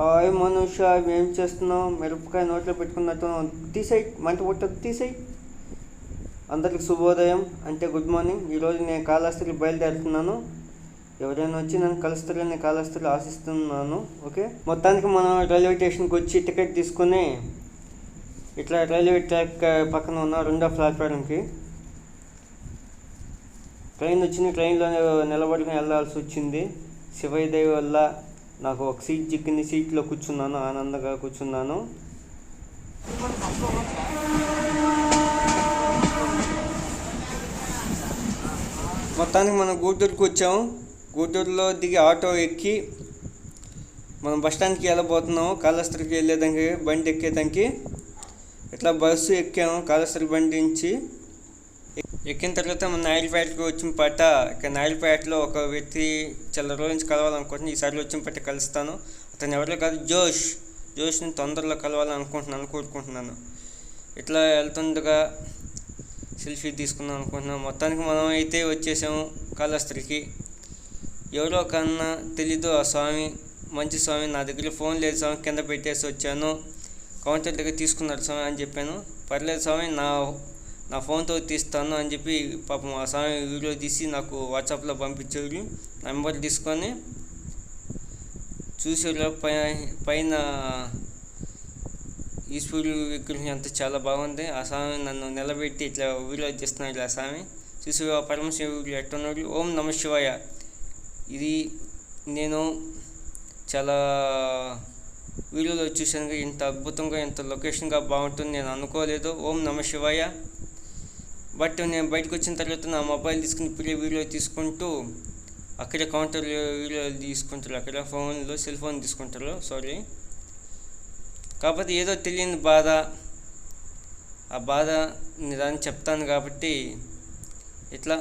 Hi మనుష ఏం చేస్తున్నావు? మిరపకాయ నోట్లో పెట్టుకున్నట్టు తీసేయి మంట పుట్టదు తీసేయి. అందరికి శుభోదయం. అంటే గుడ్ మార్నింగ్ ఈరోజు నేను కాళహస్తికి బయలుదేరుతున్నాను. ఎవరైనా వచ్చి నన్ను కలుస్తారని కాళహస్తిలో ఆశిస్తున్నాను. ఓకే? మొత్తానికి మనం రైల్వే స్టేషన్కి వచ్చి టికెట్ తీసుకుని ఇట్లా రైల్వే ట్రాక్ పక్కన ఉన్న రెండో ప్లాట్ఫారంకి ట్రైన్ వచ్చింది. ట్రైన్లో నిలబడుకుని వెళ్ళాల్సి వచ్చింది. శివయ్య దయ వల్ల నాకు ఒక సీట్ చిక్కింది సీట్లో కూర్చున్నాను ఆనందంగా కూర్చున్నాను. మొత్తానికి మనం గూడూరుకి వచ్చాము గూడూరులో దిగి ఆటో ఎక్కి మనం బస్ స్టాండ్కి వెళ్ళబోతున్నాము. కాళేశ్వరికి వెళ్ళేదానికి బండి ఎక్కేదానికి. ఇట్లా బస్సు ఎక్కాము కాళేశ్వరి బండి నుంచి. ఎక్కిన తర్వాత మన నాయుడుపేటకు వచ్చిన పాట ఇక నాయుడుపేటలో ఒక వ్యక్తి చాలా రోజుల నుంచి కలవాలనుకుంటున్నాను ఈసారి వచ్చిన పాట కలుస్తాను. అతను ఎవరో కాదు జోష్. జోష్ని తొందరలో కలవాలనుకుంటున్నాను కోరుకుంటున్నాను. ఇట్లా వెళ్తుండగా సెల్ఫీ తీసుకుందాం అనుకుంటున్నాం. మొత్తానికి మనం అయితే వచ్చేసాము కాళహస్త్రికి ఎవరో కన్నా తెలీదు ఆ స్వామి మంచి స్వామి నా దగ్గర ఫోన్ లేదు స్వామి కింద పెట్టేసి వచ్చాను. కౌంటర్ దగ్గర తీసుకున్నారు స్వామి అని చెప్పాను. పర్లేదు స్వామి నా నా ఫోన్తో తీస్తాను అని చెప్పి పాపం ఆ స్వామి వీడియో తీసి నాకు వాట్సాప్లో పంపించారు. నెంబర్ తీసుకొని చూసేలో పై పైన ఈశ్వరుడు విగ్రహం అంతా చాలా బాగుంది. ఆ స్వామి నన్ను నిలబెట్టి ఇట్లా వీడియో తీస్తున్నాడు ఆ స్వామి చూసి ఆ పరమశివుడు ఎట్టున్నాడు ఓం నమ శివాయ. ఇది నేను చాలా వీడియోలో చూశాను ఇంత అద్భుతంగా ఇంత లొకేషన్గా బాగుంటుంది నేను అనుకోలేదు. ఓం నమ శివాయ. బట్ నేను బయటకు వచ్చిన తర్వాత నా మొబైల్ తీసుకుని ఇప్పుడే వీడియో తీసుకుంటూ అక్కడే కౌంటర్ వీడియో తీసుకుంటారు. అక్కడ ఫోన్లో సెల్ ఫోన్ తీసుకుంటారు. సారీ కాకపోతే ఏదో తెలియని బాధ. ఆ బాధ నిదాన్ని చెప్తాను కాబట్టి ఇట్లా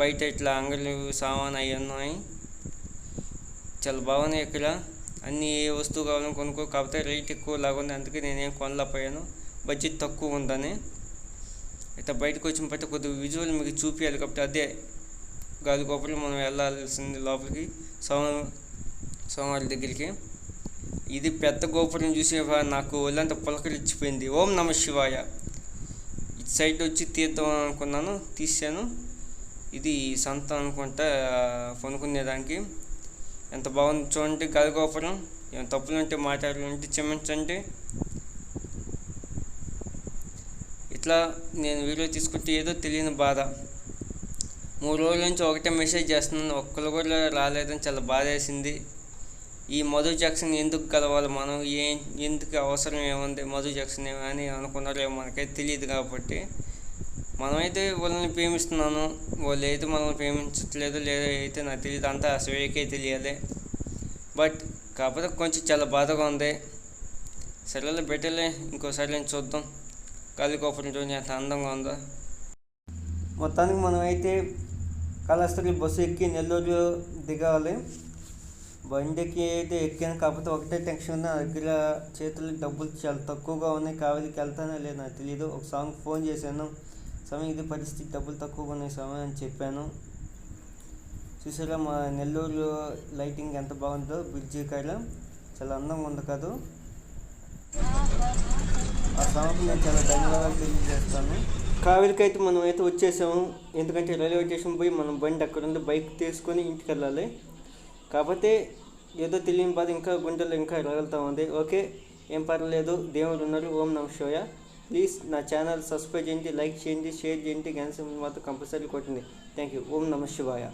బయట ఇట్లా అంగళ్ళు సామాన్ అవి ఉన్నాయి. చాలా బాగున్నాయి ఇక్కడ. అన్ని ఏ వస్తువు కావాలని కొనుక్కో. కాకపోతే రేట్ ఎక్కువ లాగుంది అందుకే నేనేం కొనలేకపోయాను. బడ్జెట్ తక్కువ ఉందని. బయటకు వచ్చిన బట్టి కొద్దిగా విజువల్ మీకు చూపించాలి కాబట్టి అదే గాలి గోపురం మనం వెళ్ళాల్సింది లోపలికి. సోమ సోమవారి దగ్గరికి. ఇది పెద్ద గోపురం చూసే నాకు ఒళ్ళంతా పులకరించిపోయింది ఓం నమ శివాయ. ఇటు సైడ్ వచ్చి తీద్దాం అనుకున్నాను తీసాను ఇది సంత అనుకుంటా కొనుక్కునేదానికి ఎంత బాగుంది చూడండి గాలి గోపురం. ఏమైనా తప్పులు ఉంటే మాట్లాడాలంటే క్షమించండి. ఇట్లా నేను వీడియో తీసుకుంటే ఏదో తెలియని బాధ. మూడు రోజుల నుంచి ఒకటే మెసేజ్ చేస్తున్నాను. ఒక్కరు కూడా రాలేదని చాలా బాధ వేసింది. ఈ మధు జాక్సన్ ఎందుకు కలవాలి? మనం ఏ ఎందుకు అవసరం ఏముంది? మధు జాక్సన్ అని అనుకున్నారో మనకైతే తెలియదు కాబట్టి మనమైతే వాళ్ళని ప్రేమిస్తున్నాను. వాళ్ళు అయితే మనల్ని ప్రేమించట్లేదు లేదో అయితే నాకు తెలియదు. అంతా స్వేకే తెలియాలి. బట్ కాకపోతే కొంచెం చాలా బాధగా ఉంది. సరేలే బెటర్లే ఇంకోసారి నేను చూద్దాం. కాళీకోపురం చూడండి ఎంత అందంగా ఉందో? మొత్తానికి మనం అయితే కాళహస్తికి బస్సు ఎక్కి నెల్లూరు దిగాలి. బండికి అయితే ఎక్కాను కాకపోతే ఒకటే టెన్షన్ నా దగ్గర చేతులు డబ్బులు చాలా తక్కువగా ఉన్నాయి. కావేరికి వెళ్తానో లేదు నాకు తెలియదు ఒక సాంగ్ ఫోన్ చేశాను. స్వామి ఇది పరిస్థితి డబ్బులు తక్కువగా ఉన్నాయి స్వామి అని చెప్పాను. చూసారా మా నెల్లూరు లైటింగ్ ఎంత బాగుందో బ్రిడ్జి కాడ చాలా అందంగా ఉంది కాదు. ఆ నేను చాలా ధన్యవాదాలు తెలియజేస్తాను కావేరికి అయితే మనం అయితే వచ్చేసాము. ఎందుకంటే రైల్వే స్టేషన్ పోయి మనం బండి అక్కడ ఉంది బైక్ తీసుకొని ఇంటికి వెళ్ళాలి కాకపోతే ఏదో తెలియని బాధ ఇంకా గుండెలు ఇంకా రగులుతూ ఉంది. ఓకే ఏం పర్లేదు దేవుడు ఉన్నారు ఓం నమ శివాయ. ప్లీజ్ నా ఛానల్ సబ్స్క్రైబ్ చేయండి లైక్ చేయండి షేర్ చేయండి. గన్స్ మాత్రం కంపల్సరీ కొట్టండి. థ్యాంక్ యూ ఓం నమ శివాయ.